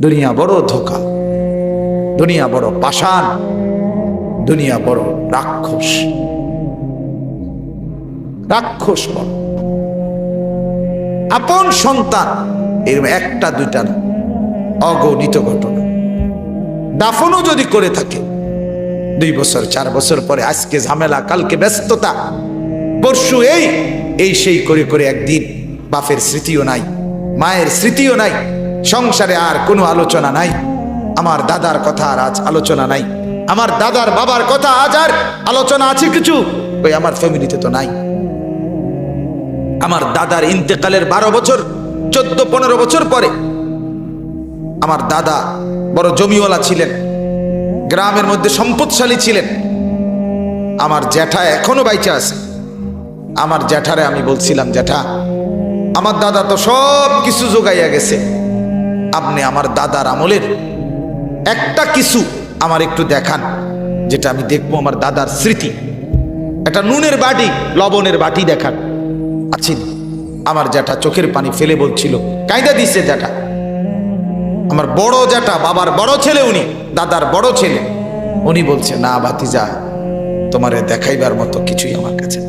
দুনিয়া বড় ধোকা, দুনিয়া বড় পাষাণ, দুনিয়া বড় রাক্ষস। রাক্ষস বড়। আপন সন্তান এরকম একটা, দুইটা না, অগণিত ঘটনা। দাফনও যদি করে থাকে, দুই বছর, চার বছর পরে আজকে ঝামেলা, কালকে ব্যস্ততা। পরশু এই এই সেই করে করে একদিন বাপের স্মৃতিও নাই, মায়ের স্মৃতিও নাই সংসারে আর কোনো আলোচনা নাই। আমার দাদার কথা আর আজ আলোচনা নাই। আমার দাদার বাবার কথা আজ আর আলোচনা আছে কিছু। ওই আমার ফ্যামিলিতে তো নাই। আমার দাদার ইন্তেকালের বারো বছর, চোদ্দ, পনেরো বছর পরে আমার দাদা বড় জমিওয়ালা ছিলেন। গ্রামের মধ্যে সম্পদশালী ছিলেন। আমার জ্যাঠা এখনও বাইচা আছে। আমার জ্যাঠারে আমি বলছিলাম, জ্যাঠা, আমার দাদা তো সব কিছু জোগাইয়া গেছে। আপনি আমার দাদার আমলের একটা কিছু আমার একটু দেখান, যেটা আমি দেখব আমার দাদার স্মৃতি। একটা নুনের বাটি, লবণের বাটি দেখান। আছেন আমার জ্যাঠা চোখের পানি ফেলে বলছিল, কায়দা দিচ্ছে জ্যাঠা। আমার বড় জ্যাঠা, বাবার বড় ছেলে উনি, দাদার বড় ছেলে। উনি বলছে, না ভাতিজা, তোমারে দেখাইবার মতো কিছুই আমার কাছে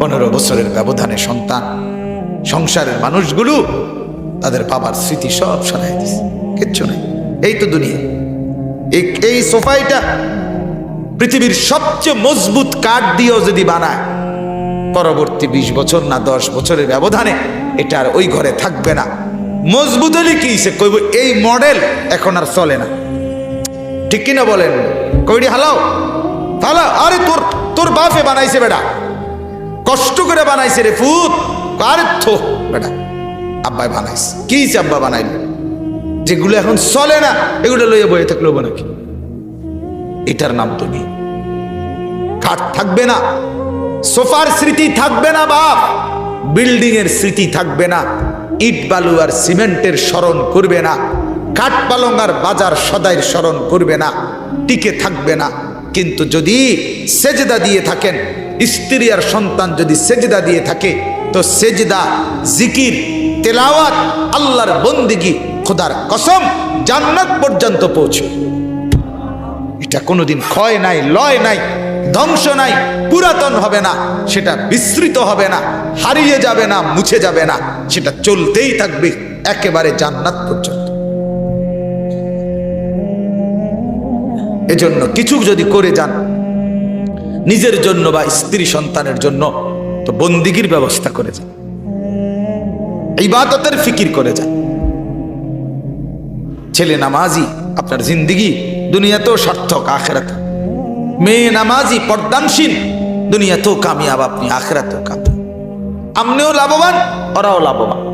পনেরো বছরের ব্যবধানে সন্তান, সংসারের মানুষগুলো তাদের বাবার স্মৃতি সব সরাই দিছে। কিচ্ছু নেই। এই তো দুনিয়া। এই এই সোফাইটা পৃথিবীর সবচেয়ে মজবুত কাঠ দিয়েও যদি বানায়, পরবর্তী বিশ বছর না দশ বছরের ব্যবধানে এটা আর ওই ঘরে থাকবে না। মজবুত হলে কি সে কইব, এই মডেল এখন আর চলে না। ঠিক কিনা বলেন? কইডি, হালাও, হালা, আরে তোর তোর বাপে বানাইছে বেটা। কষ্ট করে বানাইছে রে ফুত। আরে থো, বেটা। আব্বাই বানাইছে। কি আব্বা বানাইল? যেগুলো এখন চলে না, এগুলো লইয়া বয়ে থাকলেও নাকি? এটার নাম তুমি খাট থাকবে না, সোফার স্মৃতি থাকবে না বাপ বিল্ডিং এর স্মৃতি থাকবে না, ইট, বালু আর সিমেন্টের স্মরণ করবে না কাঠ পালং আর বাজার সদাইয়ের স্মরণ করবে না, টিকে থাকবে না। কিন্তু যদি সেজদা দিয়ে থাকেন, স্ত্রী আর সন্তান যদি সেজদা দিয়ে থাকে, তো সেজদা, জিকির তেলাওয়াত আল্লাহর বন্দিগি খোদার কসম জান্নাত পর্যন্ত পৌঁছে এটা কোনোদিন ক্ষয় নাই, লয় নাই, ধ্বংস নাই, পুরাতন হবে না, সেটা বিস্তৃত হবে না, হারিয়ে যাবে না, মুছে যাবে না, সেটা চলতেই থাকবে একেবারে জান্নাত পর্যন্ত। এজন্য কিছু যদি করে যান, নিজের জন্য বা স্ত্রী সন্তানের জন্য, তো বন্দিগির ব্যবস্থা করে যান। ইবাদতের ফিকির করে যায়। ছেলে নামাজি, আপনার জিন্দিগি দুনিয়াতেও সার্থক, আখেরাত। মেয়ে নামাজি পর্দানসীন দুনিয়াতেও কামিয়াব আপনি, আখেরাতেও কামিয়াব। আপনিও লাভবান, ওরাও লাভবান।